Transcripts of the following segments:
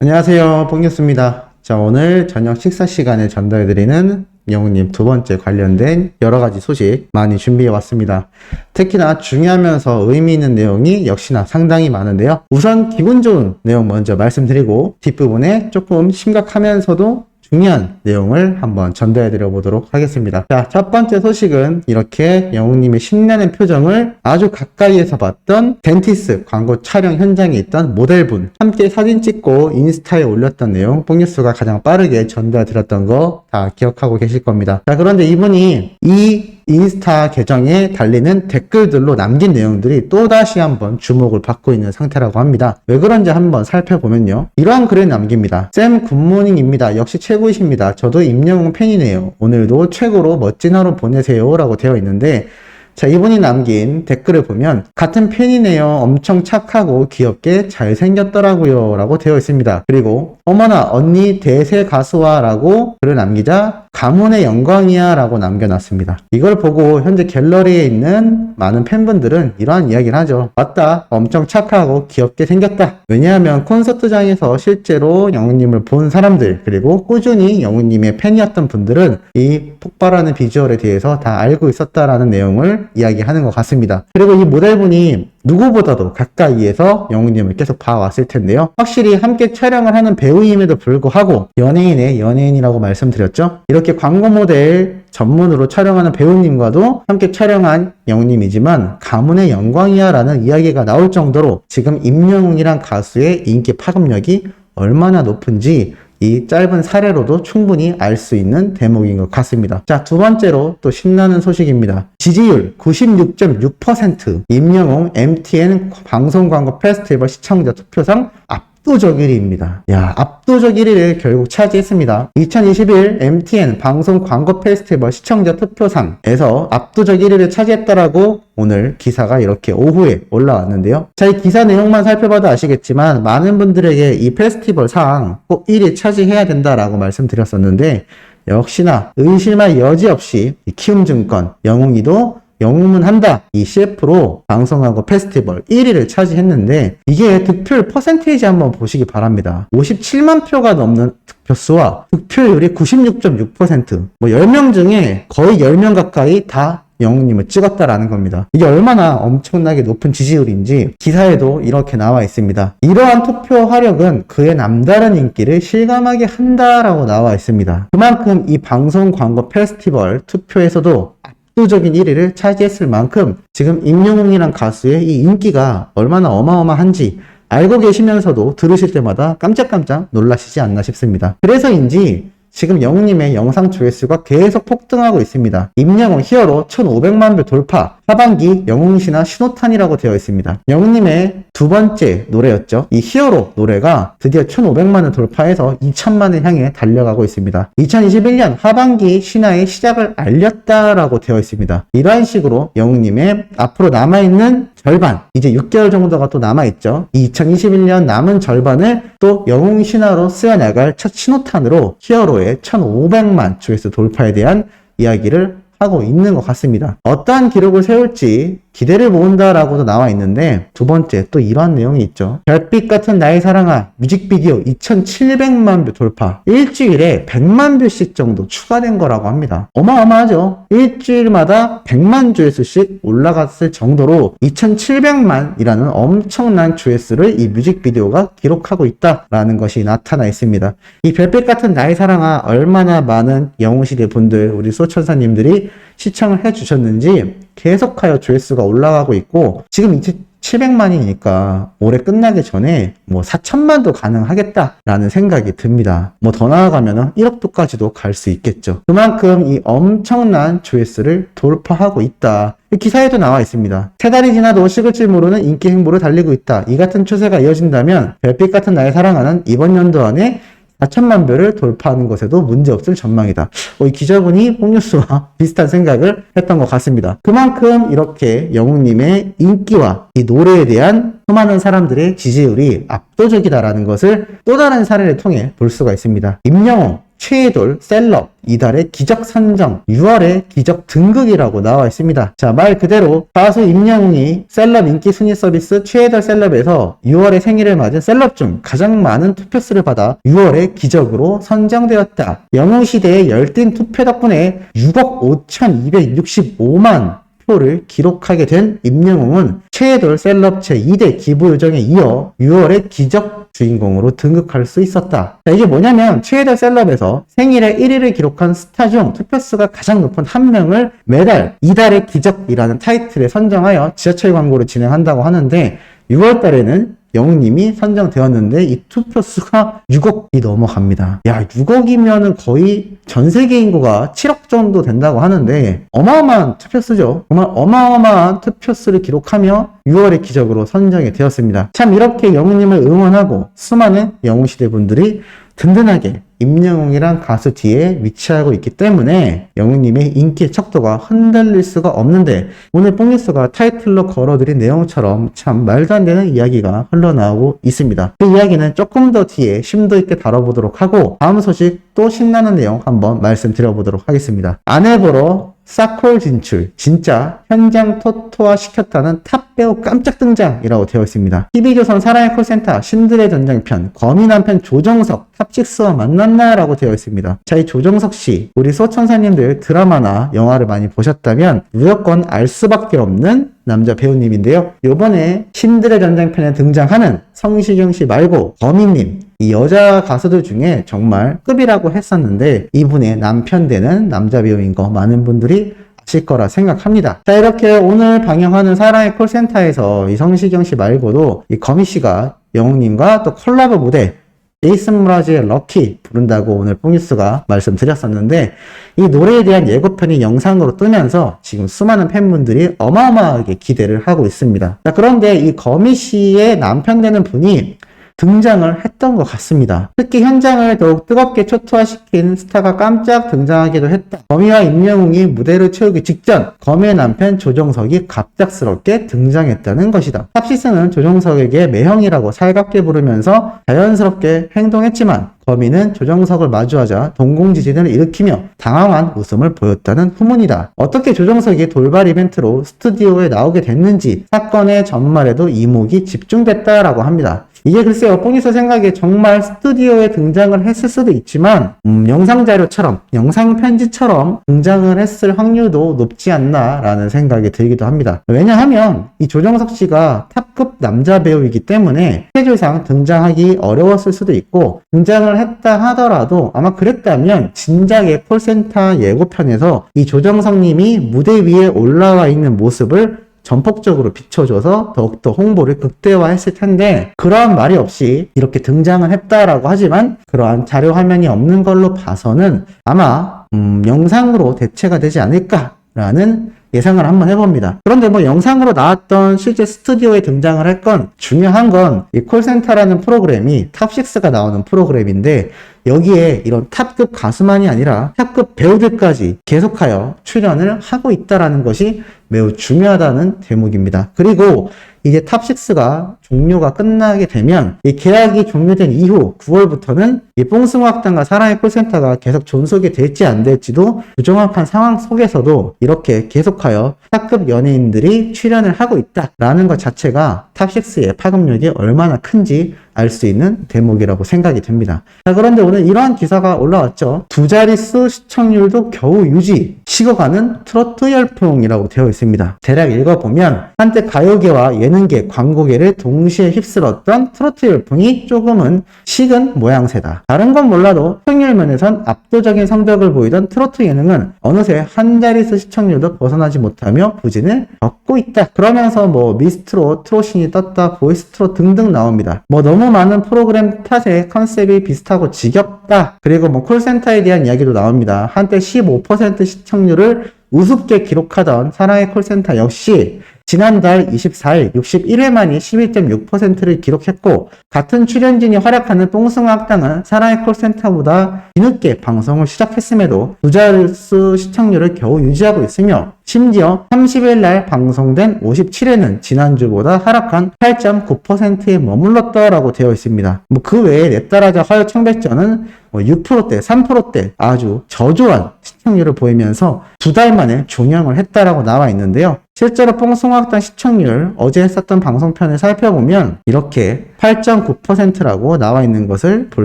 안녕하세요. 뽕뉴스입니다. 자, 오늘 저녁 식사 시간에 전달해드리는 영우님 두 번째 관련된 여러 가지 소식 많이 준비해 왔습니다. 특히나 중요하면서 의미 있는 내용이 역시나 상당히 많은데요. 우선 기분 좋은 내용 먼저 말씀드리고 뒷부분에 조금 심각하면서도 중요한 내용을 한번 전달해 드려 보도록 하겠습니다. 자, 첫 번째 소식은 이렇게 영웅님의 신나는 표정을 아주 가까이에서 봤던 덴티스 광고 촬영 현장에 있던 모델분 함께 사진 찍고 인스타에 올렸던 내용 뽕뉴스가 가장 빠르게 전달 드렸던 거 다 기억하고 계실 겁니다. 자, 그런데 이분이 이 인스타 계정에 달리는 댓글들로 남긴 내용들이 또다시 한번 주목을 받고 있는 상태라고 합니다. 왜 그런지 한번 살펴보면요. 이러한 글을 남깁니다. 쌤 굿모닝입니다. 역시 최고이십니다. 저도 임영웅 팬이네요. 오늘도 최고로 멋진 하루 보내세요. 라고 되어 있는데 자, 이분이 남긴 댓글을 보면 같은 팬이네요. 엄청 착하고 귀엽게 잘생겼더라고요. 라고 되어 있습니다. 그리고 어머나 언니 대세 가수와 라고 글을 남기자 가문의 영광이야 라고 남겨놨습니다. 이걸 보고 현재 갤러리에 있는 많은 팬분들은 이러한 이야기를 하죠. 맞다. 엄청 착하고 귀엽게 생겼다. 왜냐하면 콘서트장에서 실제로 영웅님을 본 사람들 그리고 꾸준히 영웅님의 팬이었던 분들은 이 폭발하는 비주얼에 대해서 다 알고 있었다라는 내용을 이야기하는 것 같습니다. 그리고 이 모델분이 누구보다도 가까이에서 영웅님을 계속 봐왔을 텐데요. 확실히 함께 촬영을 하는 배우임에도 불구하고 연예인의 연예인이라고 말씀드렸죠. 이렇게 광고 모델 전문으로 촬영하는 배우님과도 함께 촬영한 영웅님이지만 가문의 영광이야 라는 이야기가 나올 정도로 지금 임영웅이란 가수의 인기 파급력이 얼마나 높은지 이 짧은 사례로도 충분히 알 수 있는 대목인 것 같습니다. 자, 두 번째로 또 신나는 소식입니다. 지지율 96.6% 임영웅 MTN 방송 광고 페스티벌 시청자 투표상 압도적 1위입니다. 야, 압도적 1위를 결국 차지했습니다. 2021 MTN 방송 광고 페스티벌 시청자 투표상에서 압도적 1위를 차지했다라고 오늘 기사가 이렇게 오후에 올라왔는데요. 자, 이 기사 내용만 살펴봐도 아시겠지만 많은 분들에게 이 페스티벌 상 꼭 1위 차지해야 된다라고 말씀드렸었는데 역시나 의심할 여지 없이 이 키움증권 영웅이도 영웅은 한다 이 CF로 방송하고 페스티벌 1위를 차지했는데 이게 득표율 퍼센테이지 한번 보시기 바랍니다 57만 표가 넘는 득표수와 득표율이 96.6%뭐 10명 중에 거의 10명 가까이 다 영웅님을 찍었다라는 겁니다. 이게 얼마나 엄청나게 높은 지지율인지 기사에도 이렇게 나와 있습니다. 이러한 투표 화력은 그의 남다른 인기를 실감하게 한다라고 나와 있습니다. 그만큼 이 방송 광고 페스티벌 투표에서도 압도적인 1위를 차지했을 만큼 지금 임영웅이란 가수의 이 인기가 얼마나 어마어마한지 알고 계시면서도 들으실 때마다 깜짝깜짝 놀라시지 않나 싶습니다. 그래서인지 지금 영웅님의 영상 조회수가 계속 폭등하고 있습니다. 임영웅 히어로 1500만 뷰 돌파, 하반기 영웅신화 신호탄이라고 되어 있습니다. 영웅님의 두 번째 노래였죠. 이 히어로 노래가 드디어 1500만을 돌파해서 2000만을 향해 달려가고 있습니다. 2021년 하반기 신화의 시작을 알렸다라고 되어 있습니다. 이러한 식으로 영웅님의 앞으로 남아있는 절반, 이제 6개월 정도가 또 남아있죠. 이 2021년 남은 절반을 또 영웅 신화로 쓰여나갈 첫 신호탄으로 히어로의 1500만 조회수 돌파에 대한 이야기를 하고 있는 것 같습니다. 어떠한 기록을 세울지 기대를 모은다라고도 나와 있는데 두 번째 또 이러한 내용이 있죠. 별빛 같은 나의 사랑아 뮤직비디오 2700만 뷰 돌파 일주일에 100만 뷰씩 정도 추가된 거라고 합니다. 어마어마하죠. 일주일마다 100만 조회수씩 올라갔을 정도로 2700만이라는 엄청난 조회수를 이 뮤직비디오가 기록하고 있다라는 것이 나타나 있습니다. 이 별빛 같은 나의 사랑아 얼마나 많은 영웅시대 분들 우리 소천사님들이 시청을 해주셨는지 계속하여 조회수가 올라가고 있고 지금 이제 700만이니까 올해 끝나기 전에 뭐 4천만도 가능하겠다라는 생각이 듭니다. 뭐 더 나아가면 1억도까지도 갈 수 있겠죠. 그만큼 이 엄청난 조회수를 돌파하고 있다. 기사에도 나와 있습니다. 세 달이 지나도 식을 줄 모르는 인기 행보를 달리고 있다. 이 같은 추세가 이어진다면 별빛 같은 나의 사랑하는 이번 연도 안에 4천만 뷰를 돌파하는 것에도 문제없을 전망이다. 어, 이 기자분이 뽕뉴스와 비슷한 생각을 했던 것 같습니다. 그만큼 이렇게 영웅님의 인기와 이 노래에 대한 수많은 사람들의 지지율이 압도적이다라는 것을 또 다른 사례를 통해 볼 수가 있습니다. 임영웅 최애돌, 셀럽, 이달의 기적 선정, 6월의 기적 등극이라고 나와 있습니다. 자, 말 그대로 가수 임영웅이 셀럽 인기 순위 서비스 최애돌 셀럽에서 6월의 생일을 맞은 셀럽 중 가장 많은 투표수를 받아 6월의 기적으로 선정되었다. 영웅시대의 열띤 투표 덕분에 6억 5,265만 표를 기록하게 된 임영웅은 최애돌 셀럽 제2대 기부 요정에 이어 6월의 기적 주인공으로 등극할 수 있었다. 자, 이게 뭐냐면 최애돌 셀럽에서 생일에 1위를 기록한 스타 중 투표수가 가장 높은 한 명을 매달 이달의 기적이라는 타이틀에 선정하여 지하철 광고를 진행한다고 하는데 6월 달에는 영웅님이 선정되었는데 이 투표수가 6억이 넘어갑니다. 야, 6억이면은 거의 전 세계 인구가 7억 정도 된다고 하는데 어마어마한 투표수죠. 정말 어마어마한 투표수를 기록하며 6월의 기적으로 선정이 되었습니다. 참 이렇게 영웅님을 응원하고 수많은 영웅시대 분들이 든든하게 임영웅이란 가수 뒤에 위치하고 있기 때문에 영웅님의 인기의 척도가 흔들릴 수가 없는데 오늘 뽕뉴스가 타이틀로 걸어드린 내용처럼 참 말도 안 되는 이야기가 흘러나오고 있습니다. 그 이야기는 조금 더 뒤에 심도 있게 다뤄보도록 하고 다음 소식 또 신나는 내용 한번 말씀드려보도록 하겠습니다. 아내 보러 사콜 진출 진짜 현장 토토화 시켰다는 탑 배우 깜짝 등장이라고 되어 있습니다. TV조선 사랑의 콜센터 신들의 전쟁편 거미 남편 조정석 탑6와 만났나라고 되어 있습니다. 자 이 조정석 씨 우리 소천사님들 드라마나 영화를 많이 보셨다면 무조건 알 수밖에 없는 남자 배우님인데요. 요번에 신들의 전쟁편에 등장하는 성시경 씨 말고 거미님 이 여자 가수들 중에 정말 급이라고 했었는데 이분의 남편 되는 남자 배우인 거 많은 분들이 아실 거라 생각합니다. 자 이렇게 오늘 방영하는 사랑의 콜센터에서 이 성시경 씨 말고도 이 거미 씨가 영웅님과 또 콜라보 무대 제이슨 무라지의 럭키 부른다고 오늘 뽕뉴스가 말씀드렸었는데 이 노래에 대한 예고편이 영상으로 뜨면서 지금 수많은 팬분들이 어마어마하게 기대를 하고 있습니다. 자, 그런데 이 거미 씨의 남편 되는 분이 등장을 했던 것 같습니다. 특히 현장을 더욱 뜨겁게 초토화시킨 스타가 깜짝 등장하기도 했다. 거미와 임영웅이 무대를 채우기 직전 거미의 남편 조정석이 갑작스럽게 등장했다는 것이다. 탑시스는 조정석에게 매형이라고 살갑게 부르면서 자연스럽게 행동했지만 거미는 조정석을 마주하자 동공지진을 일으키며 당황한 웃음을 보였다는 후문이다. 어떻게 조정석이 돌발 이벤트로 스튜디오에 나오게 됐는지 사건의 전말에도 이목이 집중됐다라고 합니다. 이게 글쎄요, 뽕이서 생각에 정말 스튜디오에 등장을 했을 수도 있지만, 음, 영상 자료처럼, 영상 편지처럼 등장을 했을 확률도 높지 않나라는 생각이 들기도 합니다. 왜냐하면, 이 조정석 씨가 탑급 남자 배우이기 때문에, 스케줄상 등장하기 어려웠을 수도 있고, 등장을 했다 하더라도, 아마 그랬다면, 진작에 콜센터 예고편에서 이 조정석 님이 무대 위에 올라와 있는 모습을 전폭적으로 비춰줘서 더욱더 홍보를 극대화했을 텐데 그러한 말이 없이 이렇게 등장을 했다라고 하지만 그러한 자료 화면이 없는 걸로 봐서는 아마 음, 영상으로 대체가 되지 않을까 라는 예상을 한번 해봅니다. 그런데 뭐 영상으로 나왔던 실제 스튜디오에 등장을 할 건 중요한 건 이 콜센터라는 프로그램이 탑6가 나오는 프로그램인데 여기에 이런 탑급 가수만이 아니라 탑급 배우들까지 계속하여 출연을 하고 있다라는 것이 매우 중요하다는 대목입니다. 그리고 이제 탑6가 종료가 끝나게 되면 이 계약이 종료된 이후 9월부터는 이 뽕승학당과 사랑의 콜센터가 계속 존속이 될지 안 될지도 부정확한 상황 속에서도 이렇게 계속하여 탑급 연예인들이 출연을 하고 있다라는 것 자체가 탑6의 파급력이 얼마나 큰지 알 수 있는 대목이라고 생각이 됩니다. 자, 그런데 오늘 이러한 기사가 올라왔죠. 두 자릿수 시청률도 겨우 유지, 식어가는 트로트 열풍이라고 되어 있습니다. 대략 읽어보면 한때 가요계와 예능계, 광고계를 동시에 휩쓸었던 트로트 열풍이 조금은 식은 모양새다. 다른 건 몰라도 평률 면에선 압도적인 성적을 보이던 트로트 예능은 어느새 한 자릿수 시청률도 벗어나지 못하며 부진을 겪고 있다. 그러면서 뭐 미스트로, 트로신이 떴다, 보이스트로 등등 나옵니다. 뭐 너무 많은 프로그램 탓에 컨셉이 비슷하고 지겹다. 그리고 뭐 콜센터에 대한 이야기도 나옵니다. 한때 15% 시청률을 우습게 기록하던 사랑의 콜센터 역시 지난달 24일 61회 만이 11.6%를 기록했고 같은 출연진이 활약하는 뽕숭아 학당은 사랑의 콜센터보다 뒤늦게 방송을 시작했음에도 두 자릿수 시청률을 겨우 유지하고 있으며 심지어 30일 날 방송된 57회는 지난주보다 하락한 8.9%에 머물렀다라고 되어 있습니다. 뭐 그 외에 넷따라자 화요 청백전은 뭐 6%대, 3%대 아주 저조한 시청률을 보이면서 두 달 만에 종영을 했다라고 나와 있는데요. 실제로 뽕송학당 시청률 어제 했었던 방송편을 살펴보면 이렇게 8.9%라고 나와 있는 것을 볼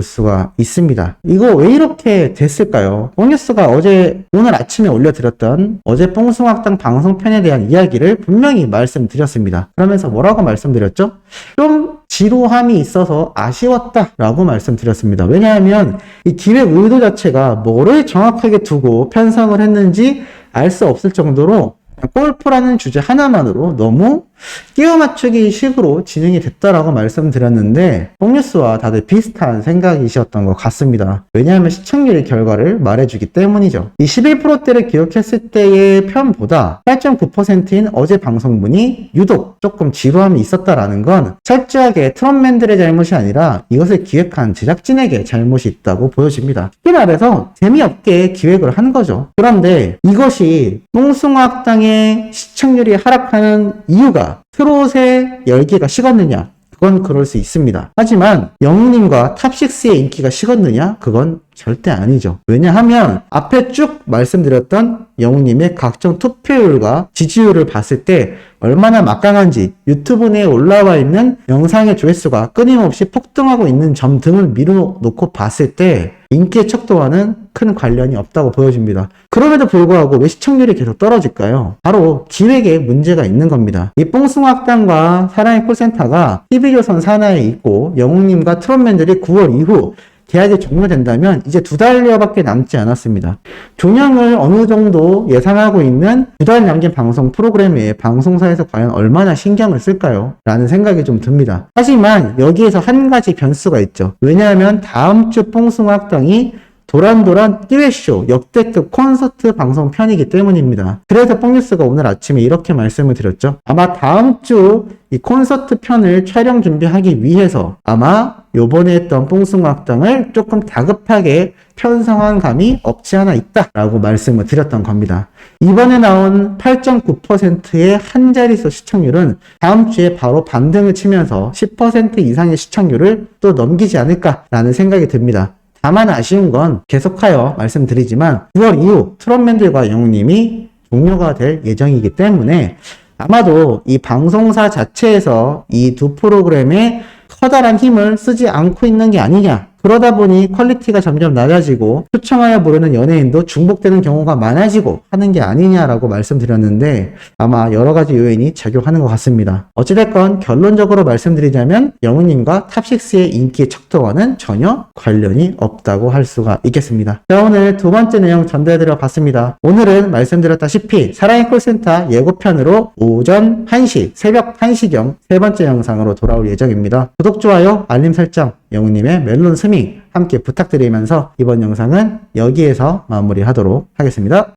수가 있습니다. 이거 왜 이렇게 됐을까요? 뽕뉴스가 어제 오늘 아침에 올려드렸던 어제 뽕송학당 방송편에 대한 이야기를 분명히 말씀드렸습니다. 그러면서 뭐라고 말씀드렸죠? 좀 지루함이 있어서 아쉬웠다 라고 말씀드렸습니다. 왜냐하면 이 기획 의도 자체가 뭐를 정확하게 두고 편성을 했는지 알 수 없을 정도로 골프라는 주제 하나만으로 너무 끼워 맞추기 식으로 진행이 됐다라고 말씀드렸는데 뽕뉴스와 다들 비슷한 생각이셨던 것 같습니다. 왜냐하면 시청률의 결과를 말해주기 때문이죠. 이 11%대를 기록했을 때의 편보다 8.9%인 어제 방송분이 유독 조금 지루함이 있었다라는 건 철저하게 트롯맨들의 잘못이 아니라 이것을 기획한 제작진에게 잘못이 있다고 보여집니다. 쉽게 말해서 재미없게 기획을 한 거죠. 그런데 이것이 똥숭아학당의 시청률이 하락하는 이유가 트롯의 열기가 식었느냐? 그건 그럴 수 있습니다. 하지만 영웅님과 탑6의 인기가 식었느냐? 그건 절대 아니죠. 왜냐하면 앞에 쭉 말씀드렸던 영웅님의 각종 투표율과 지지율을 봤을 때 얼마나 막강한지 유튜브 내에 올라와 있는 영상의 조회수가 끊임없이 폭등하고 있는 점 등을 미루놓고 봤을 때 인기의 척도와는 큰 관련이 없다고 보여집니다. 그럼에도 불구하고 왜 시청률이 계속 떨어질까요? 바로 기획에 문제가 있는 겁니다. 이 뽕숭학당과 사랑의 콜센터가 TV조선 산하에 있고 영웅님과 트롯맨들이 9월 이후 계약이 종료된다면 이제 두 달여밖에 남지 않았습니다. 종영을 어느 정도 예상하고 있는 두 달 남긴 방송 프로그램에 방송사에서 과연 얼마나 신경을 쓸까요? 라는 생각이 좀 듭니다. 하지만 여기에서 한 가지 변수가 있죠. 왜냐하면 다음 주 뽕숭학당이 도란도란 띠웨쇼 역대급 콘서트 방송 편이기 때문입니다. 그래서 뽕뉴스가 오늘 아침에 이렇게 말씀을 드렸죠. 아마 다음 주 이 콘서트 편을 촬영 준비하기 위해서 아마 요번에 했던 뽕숭악당을 조금 다급하게 편성한 감이 없지 않아 있다라고 말씀을 드렸던 겁니다. 이번에 나온 8.9%의 한 자릿수 시청률은 다음 주에 바로 반등을 치면서 10% 이상의 시청률을 또 넘기지 않을까라는 생각이 듭니다. 다만 아쉬운 건 계속하여 말씀드리지만 9월 이후 트롯맨들과 영웅님이 종료가 될 예정이기 때문에 아마도 이 방송사 자체에서 이 두 프로그램에 커다란 힘을 쓰지 않고 있는 게 아니냐. 그러다 보니 퀄리티가 점점 낮아지고 초청하여 부르는 연예인도 중복되는 경우가 많아지고 하는 게 아니냐라고 말씀드렸는데 아마 여러 가지 요인이 작용하는 것 같습니다. 어찌됐건 결론적으로 말씀드리자면 영우님과 탑6의 인기의 척도와는 전혀 관련이 없다고 할 수가 있겠습니다. 자 오늘 두 번째 내용 전달해드려 봤습니다. 오늘은 말씀드렸다시피 사랑의 콜센터 예고편으로 오전 1시, 새벽 1시경 세 번째 영상으로 돌아올 예정입니다. 구독, 좋아요, 알림 설정, 영우님의 멜론 스밍 함께 부탁드리면서 이번 영상은 여기에서 마무리하도록 하겠습니다.